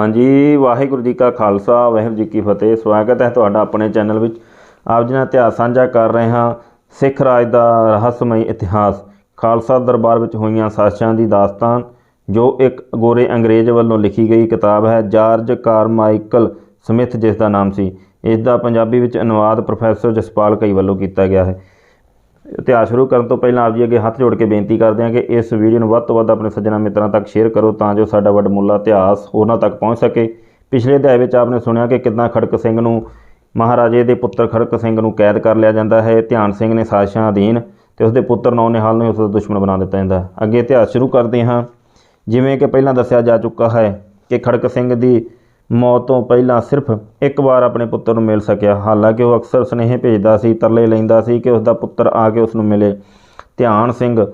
ਹਾਂਜੀ, ਵਾਹਿਗੁਰੂ ਜੀ ਕਾ ਖਾਲਸਾ, ਵਾਹਿਗੁਰੂ ਜੀ ਕੀ ਫਤਿਹ। ਸਵਾਗਤ ਹੈ ਤੁਹਾਡਾ ਆਪਣੇ ਚੈਨਲ ਵਿੱਚ। ਆਪ ਜੀ ਨਾਲ ਇਤਿਹਾਸ ਸਾਂਝਾ ਕਰ ਰਹੇ ਹਾਂ। ਸਿੱਖ ਰਾਜ ਦਾ ਰਹੱਸਮਈ ਇਤਿਹਾਸ। ਖਾਲਸਾ ਦਰਬਾਰ ਵਿੱਚ ਹੋਈਆਂ ਸਾਸ਼ਾਂ ਦੀ ਦਾਸਤਾਨ, ਜੋ ਇੱਕ ਗੋਰੇ ਅੰਗਰੇਜ਼ ਵੱਲੋਂ ਲਿਖੀ ਗਈ ਕਿਤਾਬ ਹੈ, ਜਾਰਜ ਕਾਰਮਾਈਕਲ ਸਮਿਥ ਜਿਸ ਦਾ ਨਾਮ ਸੀ। ਇਸ ਦਾ ਪੰਜਾਬੀ ਵਿੱਚ ਅਨੁਵਾਦ ਪ੍ਰੋਫੈਸਰ ਜਸਪਾਲ ਕਈ ਵੱਲੋਂ ਕੀਤਾ ਗਿਆ ਹੈ। ਇਤਿਹਾਸ ਸ਼ੁਰੂ ਕਰਨ ਤੋਂ ਪਹਿਲਾਂ ਆਪ ਜੀ ਅੱਗੇ ਹੱਥ ਜੋੜ ਕੇ ਬੇਨਤੀ ਕਰਦੇ ਹਾਂ ਕਿ ਇਸ ਵੀਡੀਓ ਨੂੰ ਵੱਧ ਤੋਂ ਵੱਧ ਆਪਣੇ ਸੱਜਣਾ ਮਿੱਤਰਾਂ ਤੱਕ ਸ਼ੇਅਰ ਕਰੋ ਤਾਂ ਜੋ ਸਾਡਾ ਵੱਡਮੁੱਲਾ ਇਤਿਹਾਸ ਹੋਰਨਾਂ ਤੱਕ ਪਹੁੰਚ ਸਕੇ। ਪਿਛਲੇ ਅਧਿਆਏ ਵਿੱਚ ਆਪਨੇ ਸੁਣਿਆ ਕਿ ਕਿੱਦਾਂ ਖੜਕ ਸਿੰਘ ਨੂੰ ਮਹਾਰਾਜੇ ਦੇ ਪੁੱਤਰ ਖੜਕ ਸਿੰਘ ਨੂੰ ਕੈਦ ਕਰ ਲਿਆ ਜਾਂਦਾ ਹੈ। ਧਿਆਨ ਸਿੰਘ ਨੇ ਸਾਜ਼ਿਸ਼ਾਂ ਅਧੀਨ ਤੇ ਉਸਦੇ ਪੁੱਤਰ ਨੌ ਨਿਹਾਲ ਨੂੰ ਉਸਦਾ ਦੁਸ਼ਮਣ ਬਣਾ ਦਿੱਤਾ ਜਾਂਦਾ। ਅੱਗੇ ਇਤਿਹਾਸ ਸ਼ੁਰੂ ਕਰਦੇ ਹਾਂ। ਜਿਵੇਂ ਕਿ ਪਹਿਲਾਂ ਦੱਸਿਆ ਜਾ ਚੁੱਕਾ ਹੈ ਕਿ ਖੜਕ ਸਿੰਘ ਦੀ ਮੌਤ ਤੋਂ ਪਹਿਲਾਂ ਸਿਰਫ ਇੱਕ ਵਾਰ ਆਪਣੇ ਪੁੱਤਰ ਨੂੰ ਮਿਲ ਸਕਿਆ। ਹਾਲਾਂਕਿ ਉਹ ਅਕਸਰ ਸੁਨੇਹੇ ਭੇਜਦਾ ਸੀ, ਤਰਲੇ ਲੈਂਦਾ ਸੀ ਕਿ ਉਸ ਦਾ ਪੁੱਤਰ ਆ ਕੇ ਉਸ ਨੂੰ ਮਿਲੇ। ਧਿਆਨ ਸਿੰਘ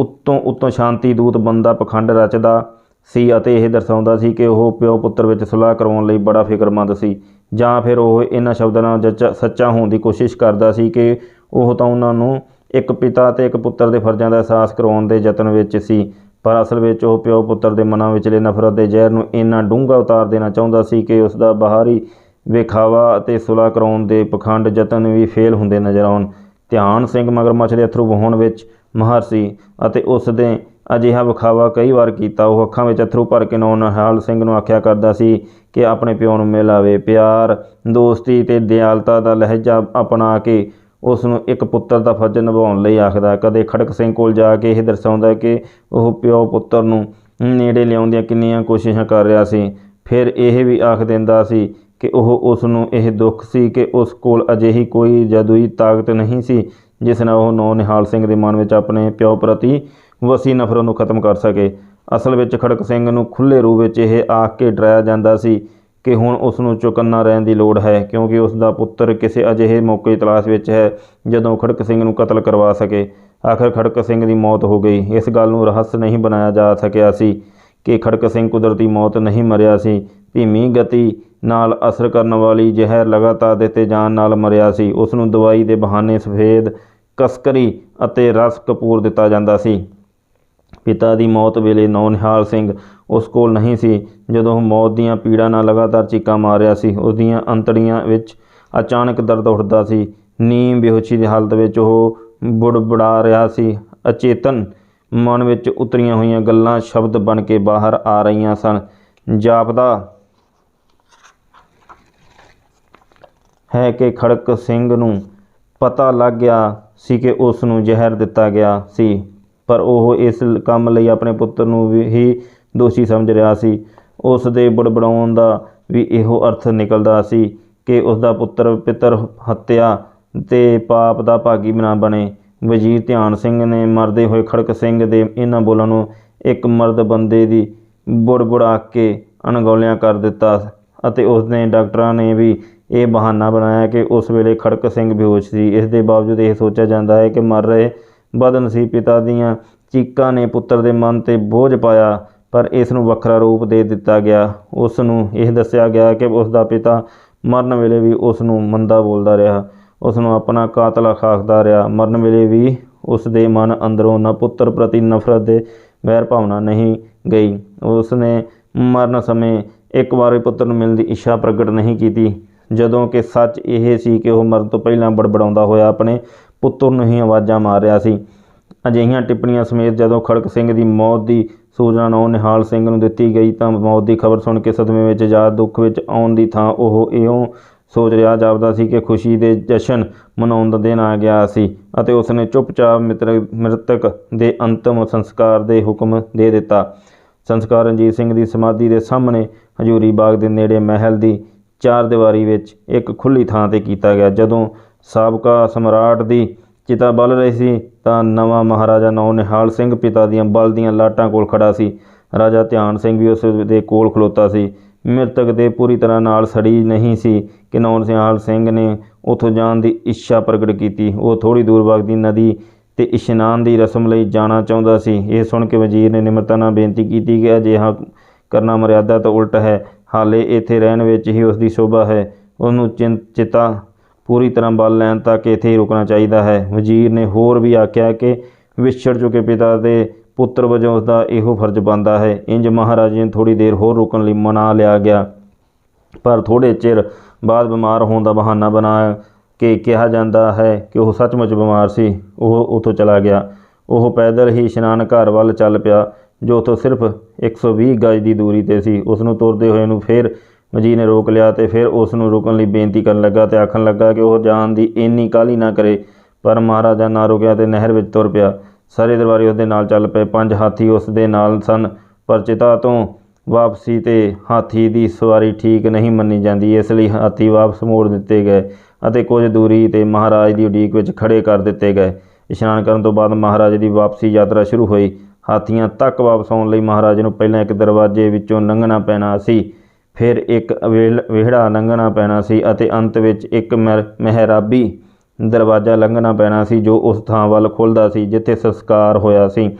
ਉੱਤੋਂ ਉੱਤੋਂ ਸ਼ਾਂਤੀ ਦੂਤ ਬੰਦਾ ਪਖੰਡ ਰਚਦਾ ਸੀ ਅਤੇ ਇਹ ਦਰਸਾਉਂਦਾ ਸੀ ਕਿ ਉਹ ਪਿਓ ਪੁੱਤਰ ਵਿੱਚ ਸੁਲਾਹ ਕਰਵਾਉਣ ਲਈ ਬੜਾ ਫਿਕਰਮੰਦ ਸੀ ਜਾਂ ਫਿਰ ਉਹ ਇਹਨਾਂ ਸ਼ਬਦਾਂ ਨਾਲ ਜੱਚ- ਸੱਚਾ ਹੋਣ ਦੀ ਕੋਸ਼ਿਸ਼ ਕਰਦਾ ਸੀ ਕਿ ਉਹ ਤਾਂ ਉਹਨਾਂ ਨੂੰ ਇੱਕ ਪਿਤਾ ਤੇ ਇੱਕ ਪੁੱਤਰ ਦੇ ਫਰਜ਼ਾਂ ਦਾ ਅਹਿਸਾਸ ਕਰਵਾਉਣ ਦੇ ਯਤਨ ਵਿੱਚ ਸੀ। ਪਰ ਅਸਲ ਵਿੱਚ ਉਹ ਪਿਓ ਪੁੱਤਰ ਦੇ ਮਨਾਂ ਵਿਚਲੇ ਨਫ਼ਰਤ ਦੇ ਜ਼ਹਿਰ ਨੂੰ ਇੰਨਾ ਡੂੰਘਾ ਉਤਾਰ ਦੇਣਾ ਚਾਹੁੰਦਾ ਸੀ ਕਿ ਉਸ ਦਾ ਬਾਹਰੀ ਵਿਖਾਵਾ ਅਤੇ ਸੁਲਾਹ ਕਰਾਉਣ ਦੇ ਪਖੰਡ ਯਤਨ ਵੀ ਫੇਲ ਹੁੰਦੇ ਨਜ਼ਰ ਆਉਣ। ਧਿਆਨ ਸਿੰਘ ਮਗਰਮੱਛ ਦੇ ਅਥਰੂ ਵਹਾਉਣ ਵਿੱਚ ਮਾਹਰ ਸੀ ਅਤੇ ਉਸ ਦੇ ਅਜਿਹਾ ਵਿਖਾਵਾ ਕਈ ਵਾਰ ਕੀਤਾ। ਉਹ ਅੱਖਾਂ ਵਿੱਚ ਅਥਰੂ ਭਰ ਕੇ ਨੌਨਹਾਲ ਸਿੰਘ ਨੂੰ ਆਖਿਆ ਕਰਦਾ ਸੀ ਕਿ ਆਪਣੇ ਪਿਓ ਨੂੰ ਮਿਲ ਆਵੇ। ਪਿਆਰ, ਦੋਸਤੀ ਤੇ ਦਿਆਲਤਾ ਦਾ ਲਹਿਜਾ ਅਪਣਾ ਕੇ ਉਸ ਨੂੰ ਇੱਕ ਪੁੱਤਰ ਦਾ ਫਰਜ਼ ਨਿਭਾਉਣ ਲਈ ਆਖਦਾ ਕਦੇ ਖੜਕ ਸਿੰਘ ਕੋਲ ਜਾ ਕੇ ਇਹ ਦਰਸਾਉਂਦਾ ਕਿ ਉਹ ਪਿਓ ਪੁੱਤਰ ਨੂੰ ਨੇੜੇ ਲਿਆਉਣ ਦੀਆਂ ਕਿੰਨੀਆਂ ਕੋਸ਼ਿਸ਼ਾਂ ਕਰ ਰਿਹਾ ਸੀ। ਫਿਰ ਇਹ ਵੀ ਆਖ ਦਿੰਦਾ ਸੀ ਕਿ ਉਹ ਉਸ ਨੂੰ ਇਹ ਦੁੱਖ ਸੀ ਕਿ ਉਸ ਕੋਲ ਅਜਿਹੀ ਕੋਈ ਜਾਦੂਈ ਤਾਕਤ ਨਹੀਂ ਸੀ, ਜਿਸ ਨਾਲ ਉਹ ਨੌ ਨਿਹਾਲ ਸਿੰਘ ਦੇ ਮਨ ਵਿੱਚ ਆਪਣੇ ਪਿਓ ਪ੍ਰਤੀ ਵਸੀ ਨਫ਼ਰਤ ਨੂੰ ਖਤਮ ਕਰ ਸਕੇ। ਅਸਲ ਵਿੱਚ ਖੜਕ ਸਿੰਘ ਨੂੰ ਖੁੱਲੇ ਰੂਪ ਵਿੱਚ ਇਹ ਆਖ ਕੇ ਡਰਾਇਆ ਜਾਂਦਾ ਸੀ ਕਿ ਹੁਣ ਉਸ ਨੂੰ ਚੁਕੰਨਾ ਰਹਿਣ ਦੀ ਲੋੜ ਹੈ, ਕਿਉਂਕਿ ਉਸ ਦਾ ਪੁੱਤਰ ਕਿਸੇ ਅਜਿਹੇ ਮੌਕੇ ਦੀ ਤਲਾਸ਼ ਵਿੱਚ ਹੈ, ਜਦੋਂ ਖੜਕ ਸਿੰਘ ਨੂੰ ਕਤਲ ਕਰਵਾ ਸਕੇ। ਆਖਰ ਖੜਕ ਸਿੰਘ ਦੀ ਮੌਤ ਹੋ ਗਈ। ਇਸ ਗੱਲ ਨੂੰ ਰਹੱਸ ਨਹੀਂ ਬਣਾਇਆ ਜਾ ਸਕਿਆ ਸੀ ਕਿ ਖੜਕ ਸਿੰਘ ਕੁਦਰਤੀ ਮੌਤ ਨਹੀਂ ਮਰਿਆ ਸੀ। ਧੀਮੀ ਗਤੀ ਨਾਲ ਅਸਰ ਕਰਨ ਵਾਲੀ ਜ਼ਹਿਰ ਲਗਾਤਾਰ ਦਿੱਤੇ ਜਾਣ ਨਾਲ ਮਰਿਆ ਸੀ। ਉਸ ਨੂੰ ਦਵਾਈ ਦੇ ਬਹਾਨੇ ਸਫੇਦ, ਕਸਕਰੀ ਅਤੇ ਰਸ ਕਪੂਰ ਦਿੱਤਾ ਜਾਂਦਾ ਸੀ। ਪਿਤਾ ਦੀ ਮੌਤ ਵੇਲੇ ਨੌਨਿਹਾਲ ਸਿੰਘ ਉਸ ਕੋਲ ਨਹੀਂ ਸੀ। ਜਦੋਂ ਉਹ ਮੌਤ ਦੀਆਂ ਪੀੜਾਂ ਨਾਲ ਲਗਾਤਾਰ ਚੀਕਾਂ ਮਾਰ ਰਿਹਾ ਸੀ ਉਸ ਦੀਆਂ ਅੰਤੜੀਆਂ ਵਿੱਚ ਅਚਾਨਕ ਦਰਦ ਉੱਠਦਾ ਸੀ। ਨੀਮ ਬੇਹੋਸ਼ੀ ਦੀ ਹਾਲਤ ਵਿੱਚ ਉਹ ਬੁੜਬੜਾ ਰਿਹਾ ਸੀ। ਅਚੇਤਨ ਮਨ ਵਿੱਚ ਉਤਰੀਆਂ ਹੋਈਆਂ ਗੱਲਾਂ ਸ਼ਬਦ ਬਣ ਕੇ ਬਾਹਰ ਆ ਰਹੀਆਂ ਸਨ। ਜਾਪਦਾ ਹੈ ਕਿ ਖੜਕ ਸਿੰਘ ਨੂੰ ਪਤਾ ਲੱਗ ਗਿਆ ਸੀ ਕਿ ਉਸ ਨੂੰ ਜ਼ਹਿਰ ਦਿੱਤਾ ਗਿਆ ਸੀ। ਪਰ ਉਹ ਇਸ ਕੰਮ ਲਈ ਆਪਣੇ ਪੁੱਤਰ ਨੂੰ ਵੀ ਹੀ ਦੋਸ਼ੀ ਸਮਝ ਰਿਹਾ ਸੀ। ਉਸ ਦੇ ਬੜਬੜਾਉਣ ਦਾ ਵੀ ਇਹੋ ਅਰਥ ਨਿਕਲਦਾ ਸੀ ਕਿ ਉਸ ਦਾ ਪੁੱਤਰ ਪਿਤਰ ਹੱਤਿਆ ਤੇ ਪਾਪ ਦਾ ਭਾਗੀ ਨਾ ਬਣੇ। ਵਜ਼ੀਰ ਧਿਆਨ ਸਿੰਘ ਨੇ ਮਰਦੇ ਹੋਏ ਖੜਕ ਸਿੰਘ ਦੇ ਇਹਨਾਂ ਬੋਲਾਂ ਨੂੰ ਇੱਕ ਮਰਦ ਬੰਦੇ ਦੀ ਬੁੜਬੁੜਾ ਕੇ ਅਣਗੌਲਿਆਂ ਕਰ ਦਿੱਤਾ ਅਤੇ ਉਸ ਨੇ ਡਾਕਟਰਾਂ ਨੇ ਵੀ ਇਹ ਬਹਾਨਾ ਬਣਾਇਆ ਕਿ ਉਸ ਵੇਲੇ ਖੜਕ ਸਿੰਘ ਬੇਹੋਸ਼ ਸੀ। ਇਸ ਦੇ ਬਾਵਜੂਦ ਇਹ ਸੋਚਿਆ ਜਾਂਦਾ ਹੈ ਕਿ ਮਰ ਰਹੇ ਬਦਨਸੀਬ ਪਿਤਾ ਦੀਆਂ ਚੀਕਾਂ ਨੇ ਪੁੱਤਰ ਦੇ ਮਨ ਤੇ ਬੋਝ ਪਾਇਆ, ਪਰ ਇਸ ਨੂੰ ਵੱਖਰਾ ਰੂਪ ਦੇ ਦਿੱਤਾ ਗਿਆ। ਉਸ ਨੂੰ ਇਹ ਦੱਸਿਆ ਗਿਆ ਕਿ ਉਸ ਦਾ ਪਿਤਾ ਮਰਨ ਵੇਲੇ ਵੀ ਉਸ ਨੂੰ ਮੰਦਾ ਬੋਲਦਾ ਰਿਹਾ। ਉਸ ਨੂੰ ਆਪਣਾ ਕਾਤਲਾ ਖਾਖਦਾ ਰਿਹਾ। ਮਰਨ ਵੇਲੇ ਵੀ ਉਸ ਦੇ ਮਨ ਅੰਦਰੋਂ ਨਾ ਪੁੱਤਰ ਪ੍ਰਤੀ ਨਫ਼ਰਤ ਦੇ ਵੈਰ ਭਾਵਨਾ ਨਹੀਂ ਗਈ। ਉਸ ਨੇ ਮਰਨ ਸਮੇਂ ਇੱਕ ਵਾਰ ਪੁੱਤਰ ਨੂੰ ਮਿਲਣ ਦੀ ਇੱਛਾ ਪ੍ਰਗਟ ਨਹੀਂ ਕੀਤੀ। ਜਦੋਂ ਕਿ ਸੱਚ ਇਹ ਸੀ ਕਿ ਉਹ ਮਰਨ ਤੋਂ ਪਹਿਲਾਂ ਬੜਬੜਾਉਂਦਾ ਹੋਇਆ ਆਪਣੇ ਪੁੱਤਰ ਨੂੰ ਹੀ ਆਵਾਜ਼ਾਂ ਮਾਰ ਰਿਹਾ ਸੀ। ਅਜਿਹੀਆਂ ਟਿੱਪਣੀਆਂ ਸਮੇਤ ਜਦੋਂ ਖੜਕ ਸਿੰਘ ਦੀ ਮੌਤ ਦੀ ਸੂਚਨਾ ਨੌ ਨਿਹਾਲ ਸਿੰਘ ਨੂੰ ਦਿੱਤੀ ਗਈ ਤਾਂ ਮੌਤ ਦੀ ਖਬਰ ਸੁਣ ਕੇ ਸਦਮੇ ਵਿੱਚ ਜਾਂ ਦੁੱਖ ਵਿੱਚ ਆਉਣ ਦੀ ਥਾਂ ਉਹ ਇਉਂ ਸੋਚ ਰਿਹਾ ਜਾਪਦਾ ਸੀ ਕਿ ਖੁਸ਼ੀ ਦੇ ਜਸ਼ਨ ਮਨਾਉਣ ਦਾ ਦਿਨ ਆ ਗਿਆ ਸੀ ਅਤੇ ਉਸਨੇ ਚੁੱਪਚਾਪ ਮਿੱਤਰ, ਮ੍ਰਿਤਕ ਦੇ ਅੰਤਮ ਸੰਸਕਾਰ ਦੇ ਹੁਕਮ ਦੇ ਦਿੱਤਾ। ਸੰਸਕਾਰ ਰਣਜੀਤ ਸਿੰਘ ਦੀ ਸਮਾਧੀ ਦੇ ਸਾਹਮਣੇ ਹਜੂਰੀ ਬਾਗ ਦੇ ਨੇੜੇ ਮਹਿਲ ਦੀ ਚਾਰ ਦੀਵਾਰੀ ਵਿੱਚ ਇੱਕ ਖੁੱਲੀ ਥਾਂ ਤੇ ਕੀਤਾ ਗਿਆ, ਜਦੋਂ ਸਾਬਕਾ ਸਮਰਾਟ ਦੀ ਚਿਤਾ ਬਲ ਰਹੀ ਸੀ, ਤਾਂ ਨਵਾਂ ਮਹਾਰਾਜਾ ਨੌ ਨਿਹਾਲ ਸਿੰਘ ਪਿਤਾ ਦੀਆਂ ਬਲ ਦੀਆਂ ਲਾਟਾਂ ਕੋਲ ਖੜਾ ਸੀ। ਰਾਜਾ ਧਿਆਨ ਸਿੰਘ ਵੀ ਉਸ ਦੇ ਕੋਲ ਖਲੋਤਾ ਸੀ। ਮ੍ਰਿਤਕ ਦੇ ਪੂਰੀ ਤਰ੍ਹਾਂ ਨਾਲ ਸੜੀ ਨਹੀਂ ਸੀ ਕਿ ਨੌ ਨਿਹਾਲ ਸਿੰਘ ਨੇ ਉੱਥੋਂ ਜਾਣ ਦੀ ਇੱਛਾ ਪ੍ਰਗਟ ਕੀਤੀ। ਉਹ ਥੋੜੀ ਦੂਰ ਵਗਦੀ ਨਦੀ ਤੇ ਇਸ਼ਨਾਨ ਦੀ ਰਸਮ ਲਈ ਜਾਣਾ ਚਾਹੁੰਦਾ ਸੀ। ਇਹ ਸੁਣ ਕੇ ਵਜ਼ੀਰ ਨੇ ਨਿਮਰਤਾ ਨਾਲ ਬੇਨਤੀ ਕੀਤੀ ਕਿ ਅਜਿਹਾ ਕਰਨਾ ਮਰਿਆਦਾ ਤੋਂ ਉਲਟ ਹੈ। ਹਾਲੇ ਇੱਥੇ ਰਹਿਣ ਵਿੱਚ ਹੀ ਉਸ ਦੀ ਸ਼ੋਭਾ ਹੈ। ਉਹਨੂੰ ਚਿੰ, ਚਿਤਾ ਪੂਰੀ ਤਰ੍ਹਾਂ ਬਲ ਲੈਣ ਤੱਕ ਇੱਥੇ ਹੀ ਰੁਕਣਾ ਚਾਹੀਦਾ ਹੈ। ਵਜ਼ੀਰ ਨੇ ਹੋਰ ਵੀ ਆਖਿਆ ਕਿ ਵਿਛੜ ਚੁੱਕੇ ਪਿਤਾ ਦੇ ਪੁੱਤਰ ਵਜੋਂ ਉਸਦਾ ਇਹੋ ਫਰਜ਼ ਬਣਦਾ ਹੈ। ਇੰਜ ਮਹਾਰਾਜੇ ਨੂੰ ਥੋੜੀ ਦੇਰ ਹੋਰ ਰੁਕਣ ਲਈ ਮਨਾ ਲਿਆ ਗਿਆ। ਪਰ ਥੋੜੇ ਚਿਰ ਬਾਅਦ ਬਿਮਾਰ ਹੋਣ ਦਾ ਬਹਾਨਾ ਬਣਾ ਕੇ ਕਿਹਾ ਜਾਂਦਾ ਹੈ ਕਿ ਉਹ ਸੱਚਮੁੱਚ ਬਿਮਾਰ ਸੀ। ਉਹ ਉੱਥੋਂ ਚਲਾ ਗਿਆ। ਉਹ ਪੈਦਲ ਹੀ ਇਸ਼ਨਾਨ ਘਰ ਵੱਲ ਚੱਲ ਪਿਆ, ਜੋ ਉੱਥੋਂ ਸਿਰਫ 120 ਗਜ ਦੀ ਦੂਰੀ ਤੇ ਸੀ। ਉਸ ਨੂੰ ਤੁਰਦੇ ਹੋਏ ਨੂੰ ਫਿਰ ਵਜ਼ੀਰ ਨੇ ਰੋਕ ਲਿਆ ਤੇ ਫਿਰ ਉਸ ਨੂੰ ਰੁਕਣ ਲਈ ਬੇਨਤੀ ਕਰਨ ਲੱਗਾ ਤੇ ਆਖਣ ਲੱਗਾ ਕਿ ਉਹ ਜਾਣ ਦੀ ਇੰਨੀ ਕਾਹਲੀ ਨਾ ਕਰੇ। ਪਰ ਮਹਾਰਾਜਾ ਨਾ ਰੁਕਿਆ ਤੇ ਨਹਿਰ ਵਿੱਚ ਤੁਰ ਪਿਆ। ਸਾਰੇ ਦਰਬਾਰੀ ਉਸ ਦੇ ਨਾਲ ਚੱਲ ਪਏ। ਪੰਜ ਹਾਥੀ ਉਸ ਦੇ ਨਾਲ ਸਨ, ਪਰ ਚਿਤਾ ਤੋਂ ਵਾਪਸੀ ਤੇ ਹਾਥੀ ਦੀ ਸਵਾਰੀ ਠੀਕ ਨਹੀਂ ਮੰਨੀ ਜਾਂਦੀ, ਇਸ ਲਈ ਹਾਥੀ ਵਾਪਸ ਮੋੜ ਦਿੱਤੇ ਗਏ ਅਤੇ ਕੁਝ ਦੂਰੀ ਤੇ ਮਹਾਰਾਜ ਦੀ ਉਡੀਕ ਵਿੱਚ ਖੜੇ ਕਰ ਦਿੱਤੇ ਗਏ। ਇਸ਼ਨਾਨ ਕਰਨ ਤੋਂ ਬਾਅਦ ਮਹਾਰਾਜ ਦੀ ਵਾਪਸੀ ਯਾਤਰਾ ਸ਼ੁਰੂ ਹੋਈ। ਹਾਥੀਆਂ ਤੱਕ ਵਾਪਸ ਆਉਣ ਲਈ ਮਹਾਰਾਜ ਨੂੰ ਪਹਿਲਾਂ ਇੱਕ ਦਰਵਾਜ਼ੇ ਵਿੱਚੋਂ ਲੰਘਣਾ ਪੈਣਾ ਸੀ। ਫਿਰ ਇੱਕ ਵੇਲ- ਵਿਹੜਾ ਲੰਘਣਾ ਪੈਣਾ ਸੀ ਅਤੇ ਅੰਤ ਵਿੱਚ ਇੱਕ ਮਹਿ- ਮਹਿਰਾਬੀ ਦਰਵਾਜ਼ਾ ਲੰਘਣਾ ਪੈਣਾ ਸੀ ਜੋ ਉਸ ਥਾਂ ਵੱਲ ਖੁੱਲ੍ਹਦਾ ਸੀ ਜਿੱਥੇ ਸੰਸਕਾਰ ਹੋਇਆ ਸੀ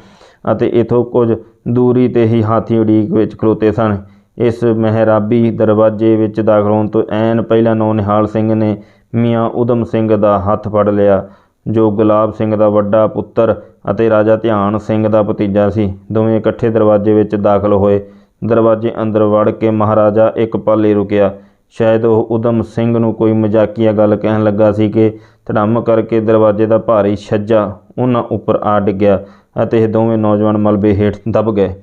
ਅਤੇ ਇਥੋਂ ਕੁਝ ਦੂਰੀ ਤੇ ਹੀ ਹਾਥੀ ਉਡੀਕ ਵਿੱਚ ਖਲੋਤੇ ਸਨ। ਇਸ ਮਹਿਰਾਬੀ ਦਰਵਾਜ਼ੇ ਵਿੱਚ ਦਾਖਲ ਹੋਣ ਤੋਂ ਐਨ ਪਹਿਲਾਂ ਨੌ ਨਿਹਾਲ ਸਿੰਘ ਨੇ ਮੀਆਂ ਉਦਮ ਸਿੰਘ ਦਾ ਹੱਥ ਫੜ ਲਿਆ, ਜੋ ਗੁਲਾਬ ਸਿੰਘ ਦਾ ਵੱਡਾ ਪੁੱਤਰ ਅਤੇ ਰਾਜਾ ਧਿਆਨ ਸਿੰਘ ਦਾ ਭਤੀਜਾ ਸੀ। ਦੋਵੇਂ ਇਕੱਠੇ ਦਰਵਾਜ਼ੇ ਵਿੱਚ ਦਾਖਲ ਹੋਏ। ਦਰਵਾਜ਼ੇ ਅੰਦਰ ਵੜ ਕੇ ਮਹਾਰਾਜਾ ਇੱਕ ਪਲ ਹੀ ਰੁਕਿਆ। ਸ਼ਾਇਦ ਉਹ ਉਦਮ ਸਿੰਘ ਨੂੰ ਕੋਈ ਮਜ਼ਾਕੀਆ ਗੱਲ ਕਹਿਣ ਲੱਗਾ ਸੀ ਕਿ ਧੜਮ ਕਰਕੇ ਦਰਵਾਜ਼ੇ ਦਾ ਭਾਰੀ ਛੱਜਾ ਉਹਨਾਂ ਉੱਪਰ ਆ ਡਿੱਗਿਆ ਅਤੇ ਇਹ ਦੋਵੇਂ ਨੌਜਵਾਨ ਮਲਬੇ ਹੇਠ ਦਬ ਗਏ।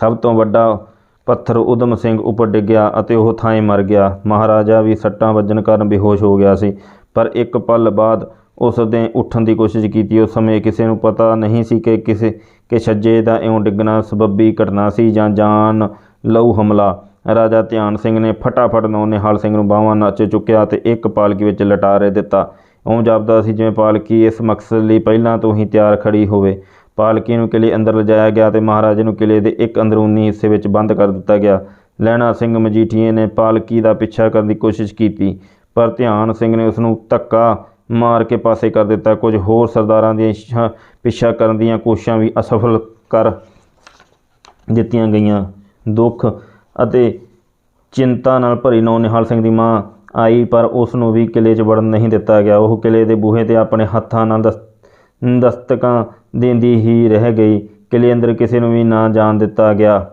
ਸਭ ਤੋਂ ਵੱਡਾ ਪੱਥਰ ਉਦਮ ਸਿੰਘ ਉੱਪਰ ਡਿੱਗਿਆ ਅਤੇ ਉਹ ਥਾਂ ਮਰ ਗਿਆ। ਮਹਾਰਾਜਾ ਵੀ ਸੱਟਾਂ ਵੱਜਣ ਕਾਰਨ ਬੇਹੋਸ਼ ਹੋ ਗਿਆ ਸੀ, ਪਰ ਇੱਕ ਪਲ ਬਾਅਦ ਉਸ ਨੇ ਉੱਠਣ ਦੀ ਕੋਸ਼ਿਸ਼ ਕੀਤੀ। ਉਸ ਸਮੇਂ ਕਿਸੇ ਨੂੰ ਪਤਾ ਨਹੀਂ ਸੀ ਕਿ ਕਿਸੇ, ਕਿ ਛੱਜੇ ਦਾ ਇਉਂ ਡਿੱਗਣਾ ਸਬੱਬੀ ਘਟਨਾ ਸੀ ਜਾਂ ਜਾਨ ਲਹੂ ਹਮਲਾ। ਰਾਜਾ ਧਿਆਨ ਸਿੰਘ ਨੇ ਫਟਾਫਟ ਨੌ ਨਿਹਾਲ ਸਿੰਘ ਨੂੰ ਬਾਹਾਂ ਨੱਚ ਚੁੱਕਿਆ ਤੇ ਇੱਕ ਪਾਲਕੀ ਵਿੱਚ ਲਟਾਰੇ ਦਿੱਤਾ। ਇਉਂ ਜਾਪਦਾ ਸੀ ਜਿਵੇਂ ਪਾਲਕੀ ਇਸ ਮਕਸਦ ਲਈ ਪਹਿਲਾਂ ਤੋਂ ਹੀ ਤਿਆਰ ਖੜੀ ਹੋਵੇ। ਪਾਲਕੀ ਨੂੰ ਕਿਲੇ ਅੰਦਰ ਲਿਜਾਇਆ ਗਿਆ ਤੇ ਮਹਾਰਾਜੇ ਨੂੰ ਕਿਲੇ ਦੇ ਇੱਕ ਅੰਦਰੂਨੀ ਹਿੱਸੇ ਵਿੱਚ ਬੰਦ ਕਰ ਦਿੱਤਾ ਗਿਆ। ਲਹਿਣਾ ਸਿੰਘ ਮਜੀਠੀਏ ਨੇ ਪਾਲਕੀ ਦਾ ਪਿੱਛਾ ਕਰਨ ਦੀ ਕੋਸ਼ਿਸ਼ ਕੀਤੀ, ਪਰ ਧਿਆਨ ਸਿੰਘ ਨੇ ਉਸ ਨੂੰ ਧੱਕਾ ਮਾਰ ਕੇ ਪਾਸੇ ਕਰ ਦਿੱਤਾ। ਕੁਝ ਹੋਰ ਸਰਦਾਰਾਂ ਦੀਆਂ ਇੱਛਾ, ਪਿੱਛਾ ਕਰਨ ਦੀਆਂ ਕੋਸ਼ਿਸ਼ਾਂ ਵੀ ਅਸਫਲ ਕਰ ਦਿੱਤੀਆਂ ਗਈਆਂ। ਦੁੱਖ ਅਤੇ ਚਿੰਤਾ ਨਾਲ ਭਰੀ ਨੌ ਨਿਹਾਲ ਸਿੰਘ ਦੀ ਮਾਂ ਆਈ, ਪਰ ਉਸ ਨੂੰ ਵੀ ਕਿਲੇ 'ਚ ਵੜਨ ਨਹੀਂ ਦਿੱਤਾ ਗਿਆ। ਉਹ ਕਿਲੇ ਦੇ ਬੂਹੇ ਤੇ ਆਪਣੇ ਹੱਥਾਂ ਨਾਲ ਦਸ, ਦਸਤਕਾਂ ਦਿੰਦੀ ਹੀ ਰਹਿ ਗਈ। ਕਿਲੇ ਅੰਦਰ ਕਿਸੇ ਨੂੰ ਵੀ ਨਾ ਜਾਣ ਦਿੱਤਾ ਗਿਆ।